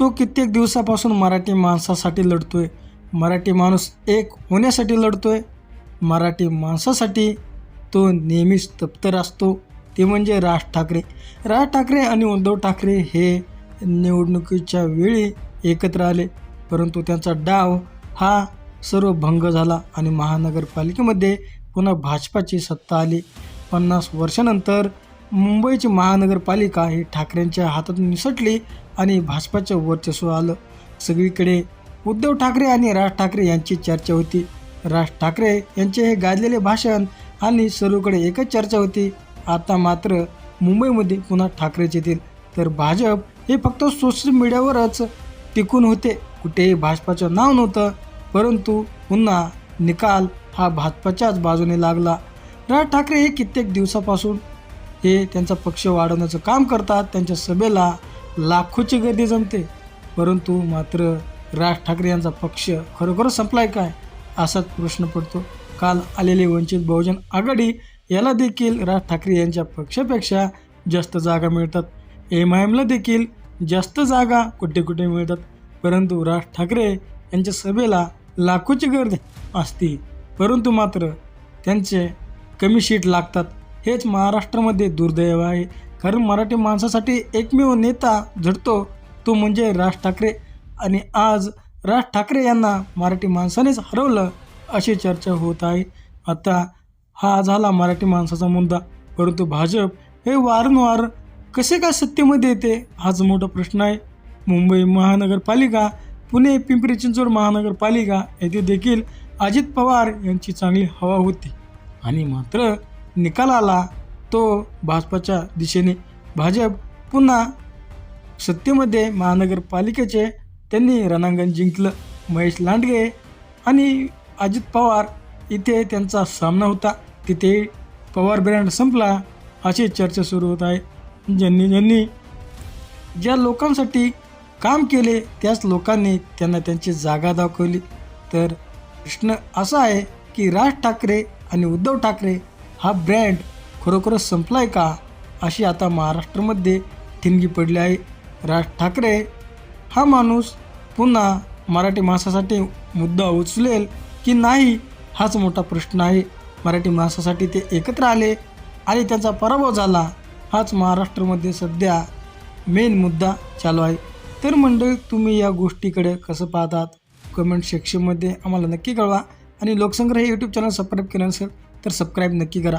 तो कित्येक दिवसापासून मराठी माणसासाठी लढतोय. मराठी माणूस एक होण्यासाठी लढतोय. मराठी माणसासाठी तो नेहमीच तप्तर असतो ते म्हणजे राज ठाकरे. राज ठाकरे आणि उद्धव ठाकरे हे निवडणुकीच्या वेळी एकत्र आले. परंतु त्यांचा डाव हा सर्व भंग झाला आणि महानगरपालिकेमध्ये पुन्हा भाजपाची सत्ता आली. पन्नास वर्षानंतर मुंबईची महानगरपालिका ही ठाकरेंच्या हातातून निसटली आणि भाजपाचं वर्चस्व आलं. सगळीकडे उद्धव ठाकरे आणि राज ठाकरे यांची चर्चा होती. राज ठाकरे यांचे हे गाजलेले भाषण आणि सर्वकडे एकच चर्चा होती. आता मात्र मुंबईमध्ये पुन्हा ठाकरेच येतील. तर भाजप हे फक्त सोशल मीडियावरच टिकून होते. कुठेही भाजपाचं नाव नव्हतं. परंतु पुन्हा निकाल हा भाजपाच्याच बाजूने लागला. राज ठाकरे हे कित्येक दिवसापासून हे त्यांचा पक्ष वाढवण्याचं काम करतात. त्यांच्या सभेला लाखोची गर्दी जमते. परंतु मात्र राज ठाकरे यांचा पक्ष खरोखरच संपलाय काय? असाच प्रश्न पडतो. काल आलेले वंचित बहुजन आघाडी याला देखील राज ठाकरे यांच्या पक्षापेक्षा जास्त जागा मिळतात. एम आय एमला देखील जास्त जागा कुठे कुठे मिळतात. परंतु राज ठाकरे यांच्या सभेला लाखोची गर्दी असते. परंतु मात्र त्यांचे कमी शीट लागतात. हेच महाराष्ट्रामध्ये दुर्दैव आहे. कारण मराठी माणसासाठी एकमेव नेता झडतो तो म्हणजे राज ठाकरे. आणि आज राज ठाकरे यांना मराठी माणसानेच हरवलं अशी चर्चा होत आहे. आता हा झाला मराठी माणसाचा मुद्दा. परंतु भाजप हे वारंवार कसे काय सत्तेमध्ये येते हाच मोठा प्रश्न आहे. मुंबई महानगरपालिका पुणे पिंपरी चिंचवड महानगरपालिका येथे देखील अजित पवार यांची चांगली हवा होती. आणि मात्र निकाल आला तो भाजपाच्या दिशेने. भाजप पुन्हा सत्तेमध्ये महानगरपालिकेचे त्यांनी रणांगण जिंकलं. महेश लांडगे आणि अजित पवार इथे त्यांचा सामना होता. तिथे पवार ब्रँड संपला अशी चर्चा सुरू होत आहे. ज्यांनी ज्यांनी ज्या लोकांसाठी काम केले त्याच लोकांनी त्यांना त्यांची जागा दाखवली. तर प्रश्न असा आहे की राज ठाकरे आणि उद्धव ठाकरे हा ब्रँड खरोखरच संपलाय का अशी आता महाराष्ट्रामध्ये ठिणगी पडली आहे. राज ठाकरे हा माणूस पुन्हा मराठी माणसासाठी मुद्दा उचलेल की नाही हाच मोठा प्रश्न आहे. मराठी माणसासाठी ते एकत्र आले आणि त्यांचा पराभव झाला हाच महाराष्ट्रामध्ये सध्या मेन मुद्दा चालू आहे. तर मंडळी तुम्ही या गोष्टीकडे कसं पाहतात? कमेंट सेक्शनमध्ये आम्हाला नक्की कळवा आणि लोकसंग्रह हे यूट्यूब चॅनल सबस्क्राईब केलं नसेल तर सबस्क्राईब नक्की करा.